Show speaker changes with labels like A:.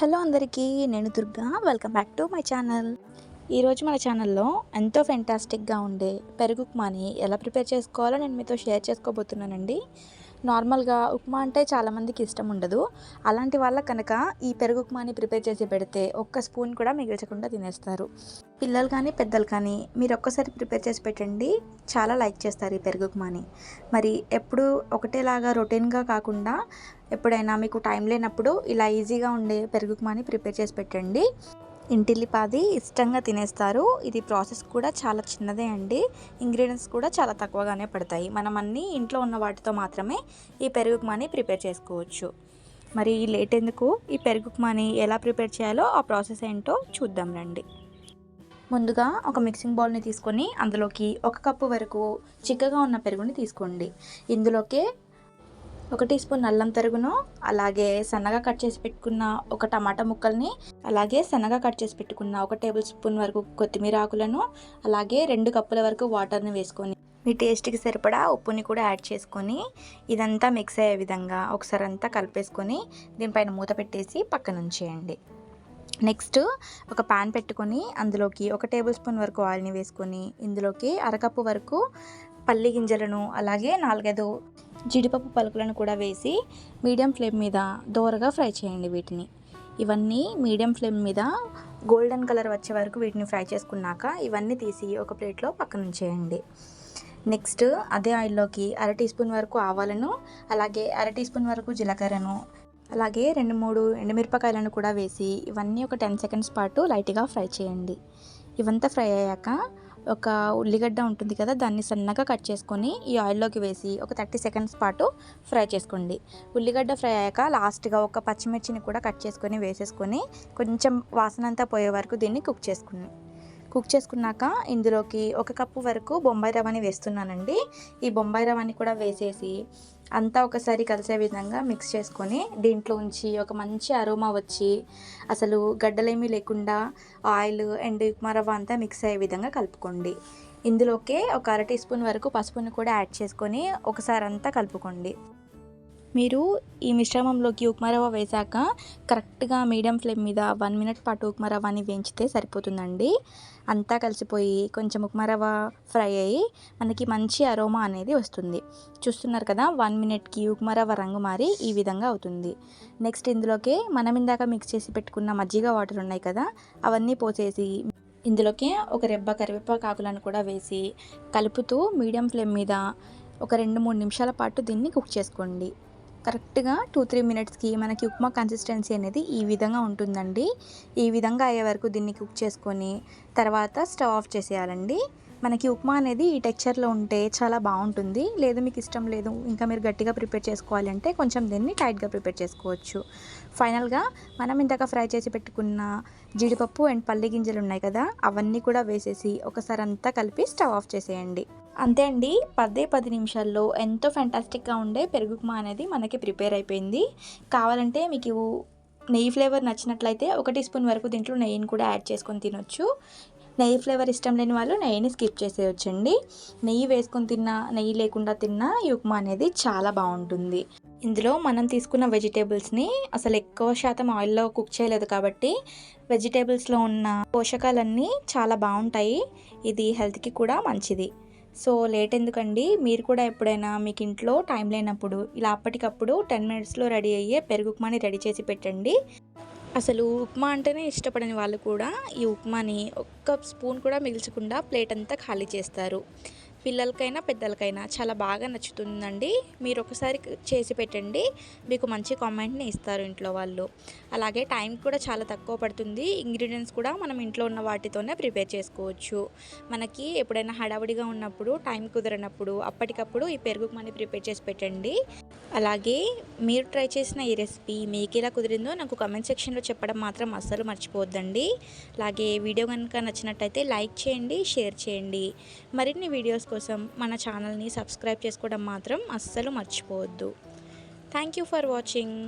A: Hello అందరికీ నేను Durga. Welcome back to my channel. ఈరోజు మన ఛానల్లో ఎంతో ఫెంటాస్టిక్గా ఉండే పెరుగు ఉప్మాని ఎలా ప్రిపేర్ చేసుకోవాలో నేను మీతో షేర్ చేసుకోబోతున్నానండి. నార్మల్గా ఉప్మా అంటే చాలామందికి ఇష్టం ఉండదు. అలాంటి వాళ్ళ కనుక ఈ పెరుగు ఉప్మాని ప్రిపేర్ చేసి పెడితే ఒక్క స్పూన్ కూడా మిగిల్చకుండా తినేస్తారు. పిల్లలు కానీ పెద్దలు కానీ మీరు ఒక్కసారి ప్రిపేర్ చేసి పెట్టండి. చాలా లైక్ చేస్తారు ఈ పెరుగు ఉప్మాని. మరి ఎప్పుడు ఒకటేలాగా రొటీన్గా కాకుండా ఎప్పుడైనా మీకు టైం లేనప్పుడు ఇలా ఈజీగా ఉండే పెరుగు ఉప్మాని ప్రిపేర్ చేసి పెట్టండి. ఇంటిల్లిపాది ఇష్టంగా తినేస్తారు. ఇది ప్రాసెస్ కూడా చాలా చిన్నదే అండి. ఇంగ్రీడియంట్స్ కూడా చాలా తక్కువగానే పడతాయి. మనం అన్నీ ఇంట్లో ఉన్న వాటితో మాత్రమే ఈ పెరుగు ఉప్మాని ప్రిపేర్ చేసుకోవచ్చు. మరి లేట్ ఎందుకు? ఈ పెరుగు ఉప్మాని ఎలా ప్రిపేర్ చేయాలో ఆ ప్రాసెస్ ఏంటో చూద్దాం రండి. ముందుగా ఒక మిక్సింగ్ బౌల్ని తీసుకొని అందులోకి ఒక కప్పు వరకు చిక్కగా ఉన్న పెరుగుని తీసుకోండి. ఇందులోకే ఒక టీ స్పూన్ అల్లం తరుగును అలాగే సన్నగా కట్ చేసి పెట్టుకున్న ఒక టమాటా ముక్కల్ని అలాగే సన్నగా కట్ చేసి పెట్టుకున్న ఒక టేబుల్ స్పూన్ వరకు కొత్తిమీర ఆకులను అలాగే రెండు కప్పుల వరకు వాటర్ని వేసుకొని మీ టేస్ట్కి సరిపడా ఉప్పుని కూడా యాడ్ చేసుకొని ఇదంతా మిక్స్ అయ్యే విధంగా ఒకసారి అంతా కలిపేసుకొని దీనిపైన మూత పెట్టేసి పక్కన ఉంచేయండి నెక్స్ట్ ఒక పాన్ పెట్టుకొని అందులోకి ఒక టేబుల్ స్పూన్ వరకు ఆయిల్ని వేసుకొని ఇందులోకి అరకప్పు వరకు పల్లి గింజలను అలాగే నాలుగైదు జీడిపప్పు పలుకులను కూడా వేసి మీడియం ఫ్లేమ్ మీద దోరగా ఫ్రై చేయండి వీటిని. ఇవన్నీ మీడియం ఫ్లేమ్ మీద గోల్డెన్ కలర్ వచ్చే వరకు వీటిని ఫ్రై చేసుకున్నాక ఇవన్నీ తీసి ఒక ప్లేట్లో పక్కన ఉంచేయండి. నెక్స్ట్ అదే ఆయిల్లోకి అర టీ స్పూన్ వరకు ఆవాలను అలాగే అర టీ స్పూన్ వరకు జీలకర్రను అలాగే రెండు మూడు ఎండుమిరపకాయలను కూడా వేసి ఇవన్నీ ఒక టెన్ సెకండ్స్ పాటు లైట్గా ఫ్రై చేయండి. ఇవంతా ఫ్రై అయ్యాక ఒక ఉల్లిగడ్డ ఉంటుంది కదా దాన్ని సన్నగా కట్ చేసుకొని ఈ ఆయిల్లోకి వేసి ఒక థర్టీ సెకండ్స్ పాటు ఫ్రై చేసుకోండి. ఉల్లిగడ్డ ఫ్రై అయ్యాక లాస్ట్గా ఒక పచ్చిమిర్చిని కూడా కట్ చేసుకొని వేసేసుకొని కొంచెం వాసన అంతా పోయే వరకు దీన్ని కుక్ చేసుకుని కుక్ చేసుకున్నాక ఇందులోకి ఒక కప్పు వరకు బొంబాయి రవ్వని వేస్తున్నానండి. ఈ బొంబాయి రవ్వని కూడా వేసేసి అంతా ఒకసారి కలిసే విధంగా మిక్స్ చేసుకొని దీంట్లో ఉంచి ఒక మంచి అరోమా వచ్చి అసలు గడ్డలేమీ లేకుండా ఆయిల్ అండ్ ఉప్మా రవ్వ అంతా మిక్స్ అయ్యే విధంగా కలుపుకోండి. ఇందులోకే ఒక అర టీ స్పూన్ వరకు పసుపుని కూడా యాడ్ చేసుకొని ఒకసారి అంతా కలుపుకోండి. మీరు ఈ మిశ్రమంలోకి ఉప్మా రవ్వ వేశాక కరెక్ట్గా మీడియం ఫ్లేమ్ మీద వన్ మినిట్ పాటు ఉప్మా రవ్వని వేయించితే సరిపోతుందండి. అంతా కలిసిపోయి కొంచెం ఉప్మా రవ్వ ఫ్రై అయ్యి మనకి మంచి అరోమా అనేది వస్తుంది. చూస్తున్నారు కదా వన్ మినిట్కి ఉప్మా రవ్వ రంగు మారి ఈ విధంగా అవుతుంది. నెక్స్ట్ ఇందులోకి మనం ఇందాక మిక్స్ చేసి పెట్టుకున్న మజ్జిగ వాటర్ ఉన్నాయి కదా అవన్నీ పోసేసి ఇందులోకి ఒక రెబ్బ కరివేపాకు ఆకులను కూడా వేసి కలుపుతూ మీడియం ఫ్లేమ్ మీద ఒక రెండు మూడు నిమిషాల పాటు దీన్ని కుక్ చేసుకోండి. కరెక్ట్గా టూ త్రీ మినిట్స్కి మనకి ఉప్మా కన్సిస్టెన్సీ అనేది ఈ విధంగా ఉంటుందండి. ఈ విధంగా అయ్యే వరకు దీన్ని కుక్ చేసుకొని తర్వాత స్టవ్ ఆఫ్ చేసేయాలండి. మనకి ఉప్మా అనేది ఈ టెక్చర్లో ఉంటే చాలా బాగుంటుంది. లేదు మీకు ఇష్టం లేదు ఇంకా మీరు గట్టిగా ప్రిపేర్ చేసుకోవాలంటే కొంచెం దీన్ని టైట్గా ప్రిపేర్ చేసుకోవచ్చు. ఫైనల్గా మనం ఇందాక ఫ్రై చేసి పెట్టుకున్న జీడిపప్పు అండ్ పల్లి గింజలు ఉన్నాయి కదా అవన్నీ కూడా వేసేసి ఒకసారి అంతా కలిపి స్టవ్ ఆఫ్ చేసేయండి. అంతే అండి. పదే పది నిమిషాల్లో ఎంతో ఫ్యాంటాస్టిక్గా ఉండే పెరుగు ఉప్మా అనేది మనకి ప్రిపేర్ అయిపోయింది. కావాలంటే మీకు నెయ్యి ఫ్లేవర్ నచ్చినట్లయితే ఒక టీ స్పూన్ వరకు దీంట్లో నెయ్యిని కూడా యాడ్ చేసుకొని తినొచ్చు. నెయ్యి ఫ్లేవర్ ఇష్టం లేని వాళ్ళు నెయ్యిని స్కిప్ చేసేయచ్చండి. నెయ్యి వేసుకొని తిన్నా నెయ్యి లేకుండా తిన్నా ఈ ఉప్మా అనేది చాలా బాగుంటుంది. ఇందులో మనం తీసుకున్న వెజిటేబుల్స్ని అసలు ఎక్కువ శాతం ఆయిల్లో కుక్ చేయలేదు కాబట్టి వెజిటేబుల్స్లో ఉన్న పోషకాలన్నీ చాలా బాగుంటాయి. ఇది హెల్త్కి కూడా మంచిది. సో లేట్ ఎందుకండి? మీరు కూడా ఎప్పుడైనా మీకు ఇంట్లో టైం లేనప్పుడు ఇలా అప్పటికప్పుడు టెన్ మినిట్స్లో రెడీ అయ్యే పెరుగు ఉప్మాని రెడీ చేసి పెట్టండి. అసలు ఉప్మా అంటేనే ఇష్టపడని వాళ్ళు కూడా ఈ ఉప్మాని ఒక్క స్పూన్ కూడా మిగిల్చకుండా ప్లేట్ అంతా ఖాళీ చేస్తారు. పిల్లలకైనా పెద్దలకైనా చాలా బాగా నచ్చుతుందండి. మీరు ఒకసారి చేసి పెట్టండి. మీకు మంచి కామెంట్ని ఇస్తారు ఇంట్లో వాళ్ళు. అలాగే టైం కూడా చాలా తక్కువ పడుతుంది. ఇంగ్రీడియంట్స్ కూడా మనం ఇంట్లో ఉన్న వాటితోనే ప్రిపేర్ చేసుకోవచ్చు. మనకి ఎప్పుడైనా హడావిడిగా ఉన్నప్పుడు టైం కుదరనప్పుడు అప్పటికప్పుడు ఈ పెరుగుకు మనీ ప్రిపేర్ చేసి పెట్టండి. అలాగే మీరు ట్రై చేసిన ఈ రెసిపీ మీకు ఎలా కుదిరిందో నాకు కమెంట్ సెక్షన్లో చెప్పడం మాత్రం అస్సలు మర్చిపోవద్దండి. అలాగే వీడియో కనుక నచ్చినట్టయితే లైక్ చేయండి షేర్ చేయండి. మరిన్ని వీడియోస్ కోసం మన ఛానల్ని సబ్స్క్రైబ్ చేసుకోవడం మాత్రం అస్సలు మర్చిపోవద్దు. Thank you for watching